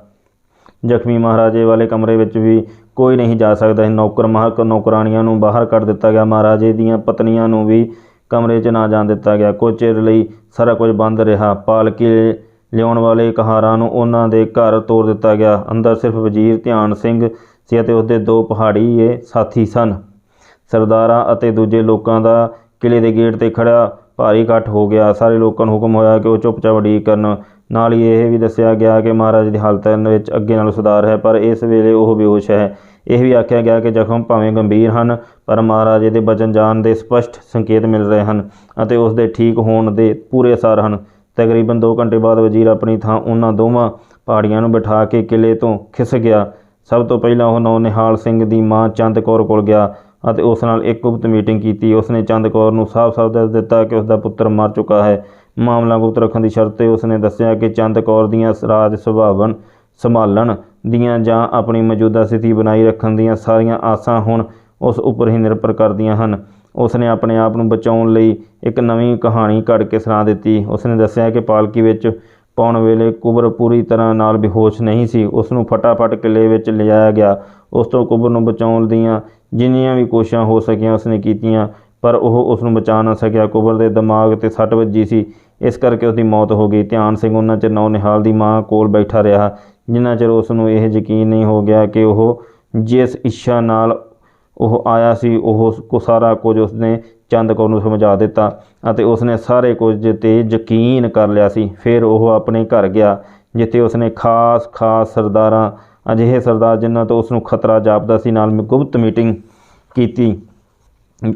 ਜ਼ਖਮੀ ਮਹਾਰਾਜੇ ਵਾਲੇ ਕਮਰੇ ਵਿੱਚ ਵੀ ਕੋਈ ਨਹੀਂ ਜਾ ਸਕਦਾ। ਸੀ ਨੌਕਰ ਮਹਾਕ ਨੌਕਰਾਣੀਆਂ ਨੂੰ ਬਾਹਰ ਕੱਢ ਦਿੱਤਾ ਗਿਆ। ਮਹਾਰਾਜੇ ਦੀਆਂ ਪਤਨੀਆਂ ਨੂੰ ਵੀ ਕਮਰੇ 'ਚ ਨਾ ਜਾਣ ਦਿੱਤਾ ਗਿਆ। ਕੁਝ ਚਿਰ ਲਈ ਸਾਰਾ ਕੁਝ ਬੰਦ ਰਿਹਾ। ਪਾਲਕੀ ਲਿਆਉਣ ਵਾਲੇ ਕਹਾਰਾਂ ਨੂੰ ਉਹਨਾਂ ਦੇ ਘਰ ਤੋਰ ਦਿੱਤਾ ਗਿਆ। ਅੰਦਰ ਸਿਰਫ ਵਜ਼ੀਰ ਧਿਆਨ ਸਿੰਘ ਸੀ ਅਤੇ ਉਸਦੇ ਦੋ ਪਹਾੜੀਏ ਸਾਥੀ ਸਨ। ਸਰਦਾਰਾਂ ਅਤੇ ਦੂਜੇ ਲੋਕਾਂ ਦਾ ਕਿਲੇ ਦੇ ਗੇਟ ਤੇ ਖੜਾ ਭਾਰੀ ਇਕੱਠ ਹੋ ਗਿਆ। ਸਾਰੇ ਲੋਕਾਂ ਨੂੰ ਹੁਕਮ ਹੋਇਆ ਕਿ ਉਹ ਚੁੱਪਚਾਪ ਉਡੀਕ ਕਰਨ। ਨਾਲ ਹੀ ਇਹ ਵੀ ਦੱਸਿਆ ਗਿਆ ਕਿ ਮਹਾਰਾਜ ਦੀ ਹਾਲਤ ਵਿੱਚ ਅੱਗੇ ਨਾਲ ਸੁਧਾਰ ਹੈ, ਪਰ ਇਸ ਵੇਲੇ ਉਹ ਬੇਹੋਸ਼ ਹੈ। ਇਹ ਵੀ ਆਖਿਆ ਗਿਆ ਕਿ ਜ਼ਖਮ ਭਾਵੇਂ ਗੰਭੀਰ ਹਨ, ਪਰ ਮਹਾਰਾਜੇ ਦੇ ਬਚਨ ਜਾਣ ਦੇ ਸਪਸ਼ਟ ਸੰਕੇਤ ਮਿਲ ਰਹੇ ਹਨ ਅਤੇ ਉਸ ਦੇ ਠੀਕ ਹੋਣ ਦੇ ਪੂਰੇ ਅਸਾਰ ਹਨ। ਤਕਰੀਬਨ 2 ਘੰਟੇ ਬਾਅਦ ਵਜ਼ੀਰ ਆਪਣੀ ਥਾਂ ਉਹਨਾਂ ਦੋਵਾਂ ਪਹਾੜੀਆਂ ਨੂੰ ਬਿਠਾ ਕੇ ਕਿਲੇ ਤੋਂ ਖਿਸ ਗਿਆ। ਸਭ ਤੋਂ ਪਹਿਲਾਂ ਉਹ ਨੌ ਨਿਹਾਲ ਸਿੰਘ ਦੀ ਮਾਂ ਚੰਦ ਕੌਰ ਕੋਲ ਗਿਆ ਅਤੇ ਉਸ ਨਾਲ ਇੱਕ ਗੁਪਤ ਮੀਟਿੰਗ ਕੀਤੀ। ਉਸਨੇ ਚੰਦ ਕੌਰ ਨੂੰ ਸਾਫ਼-ਸਾਫ਼ ਦੱਸ ਦਿੱਤਾ ਕਿ ਉਸ ਦਾ ਪੁੱਤਰ ਮਰ ਚੁੱਕਾ ਹੈ। ਮਾਮਲਾ ਗੁਪਤ ਰੱਖਣ ਦੀ ਸ਼ਰਤ ਤੇ ਉਸਨੇ ਦੱਸਿਆ ਕਿ ਚੰਦ ਕੌਰ ਦੀਆਂ ਰਾਜ ਸੁਭਾਵਨ ਸੰਭਾਲਣ ਦੀਆਂ ਜਾਂ ਆਪਣੀ ਮੌਜੂਦਾ ਸਥਿਤੀ ਬਣਾਈ ਰੱਖਣ ਦੀਆਂ ਸਾਰੀਆਂ ਆਸਾਂ ਹੁਣ ਉਸ ਉੱਪਰ ਹੀ ਨਿਰਭਰ ਕਰਦੀਆਂ ਹਨ। ਉਸਨੇ ਆਪਣੇ ਆਪ ਨੂੰ ਬਚਾਉਣ ਲਈ ਇੱਕ ਨਵੀਂ ਕਹਾਣੀ ਘੜ ਕੇ ਸੁਣਾ ਦਿੱਤੀ। ਉਸਨੇ ਦੱਸਿਆ ਕਿ ਪਾਲਕੀ ਵਿੱਚ ਪਾਉਣ ਵੇਲੇ ਕੁਬਰ ਪੂਰੀ ਤਰ੍ਹਾਂ ਨਾਲ ਬੇਹੋਸ਼ ਨਹੀਂ ਸੀ। ਉਸ ਨੂੰ ਫਟਾਫਟ ਕਿਲੇ ਵਿੱਚ ਲਿਜਾਇਆ ਗਿਆ। ਉਸ ਤੋਂ ਕੁਬਰ ਨੂੰ ਬਚਾਉਣ ਦੀਆਂ ਜਿੰਨੀਆਂ ਵੀ ਕੋਸ਼ਿਸ਼ਾਂ ਹੋ ਸਕੀਆਂ ਉਸਨੇ ਕੀਤੀਆਂ, ਪਰ ਉਹ ਉਸ ਨੂੰ ਬਚਾ ਨਾ ਸਕਿਆ। ਕੁਬਰ ਦੇ ਦਿਮਾਗ ਤੇ ਸੱਟ ਵੱਜੀ ਸੀ। ਇਸ ਕਰਕੇ ਉਸ ਦੀ ਮੌਤ ਹੋ ਗਈ। ਧਿਆਨ ਸਿੰਘ ਉਹਨਾਂ ਚਿਰ ਨੌ ਨਿਹਾਲ ਦੀ ਮਾਂ ਕੋਲ ਬੈਠਾ ਰਿਹਾ। ਜਿੰਨਾ ਚਿਰ ਉਸ ਨੂੰ ਇਹ ਯਕੀਨ ਨਹੀਂ ਹੋ ਗਿਆ ਕਿ ਉਹ ਜਿਸ ਇੱਛਾ ਨਾਲ ਉਹ ਆਇਆ ਸੀ, ਉਹ ਕੋ ਸਾਰਾ ਕੁਝ ਉਸਨੇ ਚੰਦ ਕੌਰ ਨੂੰ ਸਮਝਾ ਦਿੱਤਾ ਅਤੇ ਉਸਨੇ ਸਾਰੇ ਕੁਝ ਤੇ ਯਕੀਨ ਕਰ ਲਿਆ ਸੀ। ਫਿਰ ਉਹ ਆਪਣੇ ਘਰ ਗਿਆ, ਜਿੱਥੇ ਉਸਨੇ ਖਾਸ ਖਾਸ ਸਰਦਾਰਾਂ, ਅਜਿਹੇ ਸਰਦਾਰ ਜਿਨ੍ਹਾਂ ਤੋਂ ਉਸ ਨੂੰ ਖਤਰਾ ਜਾਪਦਾ ਸੀ, ਨਾਲ ਗੁਪਤ ਮੀਟਿੰਗ ਕੀਤੀ।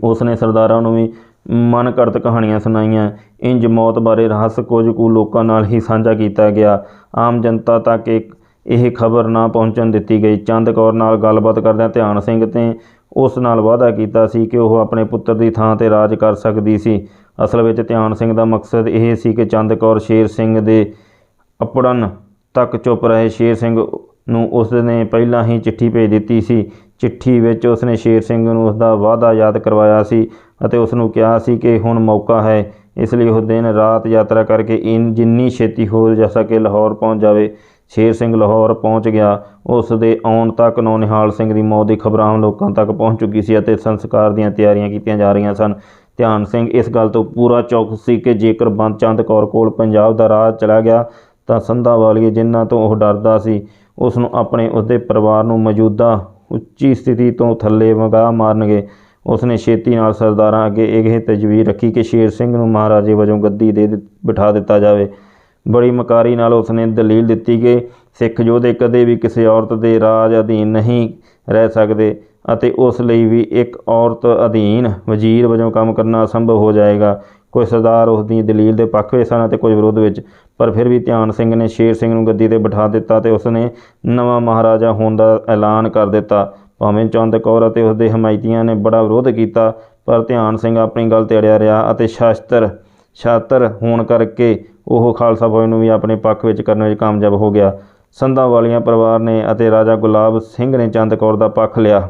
ਉਸਨੇ ਸਰਦਾਰਾਂ ਨੂੰ ਵੀ ਮਨ ਘੜਤ ਕਹਾਣੀਆਂ ਸੁਣਾਈਆਂ। ਇੰਜ ਮੌਤ ਬਾਰੇ ਰਹੱਸ ਕੁਝ ਕੁ ਲੋਕਾਂ ਨਾਲ ਹੀ ਸਾਂਝਾ ਕੀਤਾ ਗਿਆ। ਆਮ ਜਨਤਾ ਤੱਕ ਇੱਕ ਇਹ ਖਬਰ ਨਾ ਪਹੁੰਚਣ ਦਿੱਤੀ ਗਈ। ਚੰਦ ਕੌਰ ਨਾਲ ਗੱਲਬਾਤ ਕਰਦਿਆਂ ਧਿਆਨ ਸਿੰਘ ਨੇ ਉਸ ਨਾਲ ਵਾਅਦਾ ਕੀਤਾ ਸੀ ਕਿ ਉਹ ਆਪਣੇ ਪੁੱਤਰ ਦੀ ਥਾਂ ਤੇ ਰਾਜ ਕਰ ਸਕਦੀ ਸੀ। ਅਸਲ ਵਿੱਚ ਧਿਆਨ ਸਿੰਘ ਦਾ ਮਕਸਦ ਇਹ ਸੀ ਕਿ ਚੰਦ ਕੌਰ ਸ਼ੇਰ ਸਿੰਘ ਦੇ ਅਪੜਨ ਤੱਕ ਚੁੱਪ ਰਹੇ। ਸ਼ੇਰ ਸਿੰਘ ਨੂੰ ਉਸ ਨੇ ਪਹਿਲਾਂ ਹੀ ਚਿੱਠੀ ਭੇਜ ਦਿੱਤੀ ਸੀ। ਚਿੱਠੀ ਵਿੱਚ ਉਸ ਨੇ ਸ਼ੇਰ ਸਿੰਘ ਨੂੰ ਉਸ ਦਾ ਵਾਅਦਾ ਯਾਦ ਕਰਵਾਇਆ ਸੀ ਅਤੇ ਉਸ ਨੂੰ ਕਿਹਾ ਸੀ ਕਿ ਹੁਣ ਮੌਕਾ ਹੈ। ਇਸ ਲਈ ਉਹ ਦਿਨ ਰਾਤ ਯਾਤਰਾ ਕਰਕੇ ਇਨ ਜਿੰਨੀ ਛੇਤੀ ਹੋ ਜਾ ਸਕੇ ਲਾਹੌਰ ਪਹੁੰਚ ਜਾਵੇ। ਸ਼ੇਰ ਸਿੰਘ ਲਾਹੌਰ ਪਹੁੰਚ ਗਿਆ। ਉਸ ਦੇ ਆਉਣ ਤੱਕ ਨੌਨਿਹਾਲ ਸਿੰਘ ਦੀ ਮੌਤ ਦੀ ਖਬਰ ਆਮ ਲੋਕਾਂ ਤੱਕ ਪਹੁੰਚ ਚੁੱਕੀ ਸੀ ਅਤੇ ਸੰਸਕਾਰ ਦੀਆਂ ਤਿਆਰੀਆਂ ਕੀਤੀਆਂ ਜਾ ਰਹੀਆਂ ਸਨ। ਧਿਆਨ ਸਿੰਘ, ਇਸ ਗੱਲ ਤੋਂ ਪੂਰਾ ਚੌਕਸ ਸੀ ਕਿ ਜੇਕਰ ਬੰਦ ਚੰਦ ਕੌਰ ਕੋਲ ਪੰਜਾਬ ਦਾ ਰਾਜ ਚਲਾ ਗਿਆ, ਤਾਂ ਸੰਧਾ ਵਾਲੀਏ ਜਿਨ੍ਹਾਂ ਤੋਂ ਉਹ ਡਰਦਾ ਸੀ, ਉਸ ਨੂੰ ਆਪਣੇ ਉਸਦੇ ਪਰਿਵਾਰ ਨੂੰ ਮੌਜੂਦਾ ਉੱਚੀ ਸਥਿਤੀ ਤੋਂ ਥੱਲੇ ਵਗਾ ਮਾਰਨਗੇ। ਉਸਨੇ ਛੇਤੀ ਨਾਲ ਸਰਦਾਰਾਂ ਅੱਗੇ ਇਹ ਤਜਵੀਜ਼ ਰੱਖੀ ਕਿ ਸ਼ੇਰ ਸਿੰਘ ਨੂੰ ਮਹਾਰਾਜੇ ਵਜੋਂ ਗੱਦੀ ਦੇ ਦਿੱ- ਬਿਠਾ ਦਿੱਤਾ ਜਾਵੇ। ਬੜੀ ਮਕਾਰੀ ਨਾਲ ਉਸਨੇ ਦਲੀਲ ਦਿੱਤੀ ਕਿ ਸਿੱਖ ਯੋਧੇ ਕਦੇ ਵੀ ਕਿਸੇ ਔਰਤ ਦੇ ਰਾਜ ਅਧੀਨ ਨਹੀਂ ਰਹਿ ਸਕਦੇ ਅਤੇ ਉਸ ਲਈ ਵੀ ਇੱਕ ਔਰਤ ਅਧੀਨ ਵਜ਼ੀਰ ਵਜੋਂ ਕੰਮ ਕਰਨਾ ਅਸੰਭਵ ਹੋ ਜਾਏਗਾ। ਕੋਈ ਸਰਦਾਰ ਉਸ ਦੀ ਦਲੀਲ ਦੇ ਪੱਖ ਵਿੱਚ ਸਨ ਅਤੇ ਕੁਝ ਵਿਰੋਧ ਵਿੱਚ, ਪਰ ਫਿਰ ਵੀ ਧਿਆਨ ਸਿੰਘ ਨੇ ਸ਼ੇਰ ਸਿੰਘ ਨੂੰ ਗੱਦੀ ਤੇ ਬਿਠਾ ਦਿੱਤਾ ਤੇ ਉਸਨੇ ਨਵਾਂ ਮਹਾਰਾਜਾ ਹੋਣ ਦਾ ਐਲਾਨ ਕਰ ਦਿੱਤਾ। ਭਾਵੇਂ ਚੰਦ ਕੌਰ ਅਤੇ ਉਸਦੇ ਹਮਾਇਤੀਆਂ ਨੇ ਬੜਾ ਵਿਰੋਧ ਕੀਤਾ, ਪਰ ਧਿਆਨ ਸਿੰਘ ਆਪਣੀ ਗੱਲ ਤੇ ਅੜਿਆ ਰਿਹਾ ਅਤੇ ਸ਼ਾਸਤਰ ਛਾਤਰ ਹੋਣ ਕਰਕੇ ਉਹ ਖਾਲਸਾ ਫੌਜ ਨੂੰ ਵੀ ਆਪਣੇ ਪੱਖ ਵਿੱਚ ਕਰਨ ਵਿੱਚ ਕਾਮਯਾਬ ਹੋ ਗਿਆ। ਸੰਧਾਂ ਵਾਲੀਆਂ ਪਰਿਵਾਰ ਨੇ ਅਤੇ ਰਾਜਾ ਗੁਲਾਬ ਸਿੰਘ ਨੇ ਚੰਦ ਕੌਰ ਦਾ ਪੱਖ ਲਿਆ।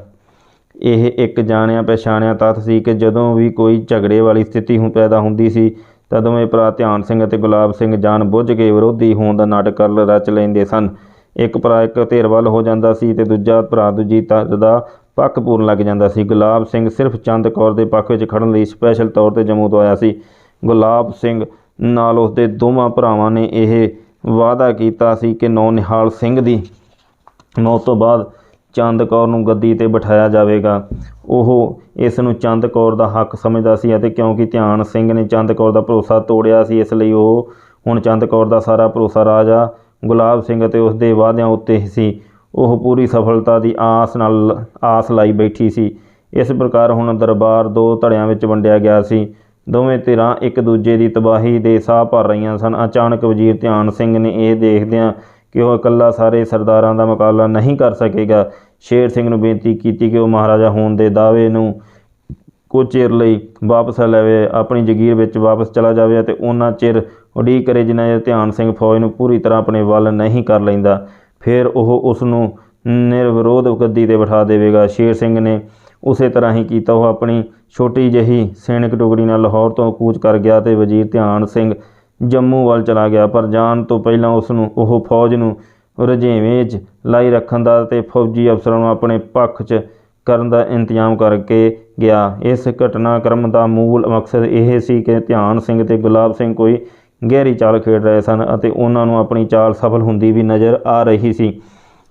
ਇਹ ਇੱਕ ਜਾਣਿਆ ਪਛਾਣਿਆ ਤੱਥ ਸੀ ਕਿ ਜਦੋਂ ਵੀ ਕੋਈ ਝਗੜੇ ਵਾਲੀ ਸਥਿਤੀ ਹੁ, ਪੈਦਾ ਹੁੰਦੀ ਸੀ, ਤਦੋਂ ਇਹ ਭਰਾ ਧਿਆਨ ਸਿੰਘ ਅਤੇ ਗੁਲਾਬ ਸਿੰਘ ਜਾਣ ਬੁੱਝ ਕੇ ਵਿਰੋਧੀ ਹੋਣ ਦਾ ਨਾਟਕ ਕਰ ਰਚ ਲੈਂਦੇ ਸਨ। ਇੱਕ ਭਰਾ ਇੱਕ ਧਿਰ ਵੱਲ ਹੋ ਜਾਂਦਾ ਸੀ ਤੇ ਦੂਜਾ ਭਰਾ ਦੂਜੀ ਧਿਰ ਦਾ ਪੱਖ ਪੂਰਨ ਲੱਗ ਜਾਂਦਾ ਸੀ। ਗੁਲਾਬ ਸਿੰਘ ਸਿਰਫ ਚੰਦ ਕੌਰ ਦੇ ਪੱਖ ਵਿੱਚ ਖੜਨ ਲਈ ਸਪੈਸ਼ਲ ਤੌਰ ਤੇ ਜੰਮੂ ਤੋਂ ਆਇਆ ਸੀ। ਗੁਲਾਬ ਸਿੰਘ ਨਾਲ ਉਸਦੇ ਦੋਵਾਂ ਭਰਾਵਾਂ ਨੇ ਇਹ ਵਾਅਦਾ ਕੀਤਾ ਸੀ ਕਿ ਨੌ ਨਿਹਾਲ ਸਿੰਘ ਦੀ ਮੌਤ ਤੋਂ ਬਾਅਦ ਚੰਦ ਕੌਰ ਨੂੰ ਗੱਦੀ ਤੇ ਬਿਠਾਇਆ ਜਾਵੇਗਾ। ਉਹ ਇਸ ਨੂੰ ਚੰਦ ਕੌਰ ਦਾ ਹੱਕ ਸਮਝਦਾ ਸੀ ਅਤੇ ਕਿਉਂਕਿ ਧਿਆਨ ਸਿੰਘ ਨੇ ਚੰਦ ਕੌਰ ਦਾ ਭਰੋਸਾ ਤੋੜਿਆ ਸੀ, ਇਸ ਲਈ ਉਹ ਹੁਣ ਚੰਦ ਕੌਰ ਦਾ ਸਾਰਾ ਭਰੋਸਾ ਰਾਜਾ ਗੁਲਾਬ ਸਿੰਘ ਅਤੇ ਉਸ ਦੇ ਵਾਅਦਿਆਂ ਉੱਤੇ ਹੀ ਸੀ। ਉਹ ਪੂਰੀ ਸਫਲਤਾ ਦੀ ਆਸ ਨਾਲ, ਆਸ ਲਾਈ ਬੈਠੀ ਸੀ। ਇਸ ਪ੍ਰਕਾਰ ਹੁਣ ਦਰਬਾਰ ਦੋ ਧੜਿਆਂ ਵਿੱਚ ਵੰਡਿਆ ਗਿਆ ਸੀ। ਦੋਵੇਂ ਧਿਰਾਂ ਇੱਕ ਦੂਜੇ ਦੀ ਤਬਾਹੀ ਦੇ ਸਾਹ ਭਰ ਰਹੀਆਂ ਸਨ। ਅਚਾਨਕ ਵਜ਼ੀਰ ਧਿਆਨ ਸਿੰਘ ਨੇ ਇਹ ਦੇਖਦਿਆਂ ਕਿ ਉਹ ਇਕੱਲਾ ਸਾਰੇ ਸਰਦਾਰਾਂ ਦਾ ਮੁਕਾਬਲਾ ਨਹੀਂ ਕਰ ਸਕੇਗਾ, ਸ਼ੇਰ ਸਿੰਘ ਨੂੰ ਬੇਨਤੀ ਕੀਤੀ ਕਿ ਉਹ ਮਹਾਰਾਜਾ ਹੋਣ ਦੇ ਦਾਅਵੇ ਨੂੰ ਕੁਝ ਚਿਰ ਲਈ ਵਾਪਸ ਲਵੇ, ਆਪਣੀ ਜਗੀਰ ਵਿੱਚ ਵਾਪਸ ਚਲਾ ਜਾਵੇ ਅਤੇ ਉਹਨਾਂ ਚਿਰ ਉਡੀਕ ਕਰੇ ਜਿੰਨਾ ਚਿਰ ਧਿਆਨ ਸਿੰਘ ਫੌਜ ਨੂੰ ਪੂਰੀ ਤਰ੍ਹਾਂ ਆਪਣੇ ਵੱਲ ਨਹੀਂ ਕਰ ਲੈਂਦਾ। ਫਿਰ ਉਹ ਉਸ ਨੂੰ ਨਿਰਵਿਰੋਧ ਗੱਦੀ ਤੇ ਬਿਠਾ ਦੇਵੇਗਾ। ਸ਼ੇਰ ਸਿੰਘ ਨੇ ਉਸੇ ਤਰ੍ਹਾਂ ਹੀ ਕੀਤਾ। ਉਹ ਆਪਣੀ ਛੋਟੀ ਜਿਹੀ ਸੈਨਿਕ ਟੁਕੜੀ ਨਾਲ ਲਾਹੌਰ ਤੋਂ ਕੂਚ ਕਰ ਗਿਆ ਤੇ ਵਜ਼ੀਰ ਧਿਆਨ ਸਿੰਘ ਜੰਮੂ ਵੱਲ ਚਲਾ ਗਿਆ। ਪਰ ਜਾਣ ਤੋਂ ਪਹਿਲਾਂ ਉਸ ਨੂੰ ਉਹ ਫੌਜ ਨੂੰ ਰੁਝੇਵੇਂ 'ਚ ਲਾਈ ਰੱਖਣ ਦਾ ਤੇ ਫੌਜੀ ਅਫਸਰਾਂ ਨੂੰ ਆਪਣੇ ਪੱਖ 'ਚ ਕਰਨ ਦਾ ਇੰਤਜ਼ਾਮ ਕਰਕੇ ਗਿਆ। ਇਸ ਘਟਨਾਕ੍ਰਮ ਦਾ ਮੂਲ ਮਕਸਦ ਇਹ ਸੀ ਕਿ ਧਿਆਨ ਸਿੰਘ ਤੇ ਗੁਲਾਬ ਸਿੰਘ ਕੋਈ ਗਹਿਰੀ ਚਾਲ ਖੇਡ ਰਹੇ ਸਨ ਅਤੇ ਉਹਨਾਂ ਨੂੰ ਆਪਣੀ ਚਾਲ ਸਫਲ ਹੁੰਦੀ ਵੀ ਨਜ਼ਰ ਆ ਰਹੀ ਸੀ।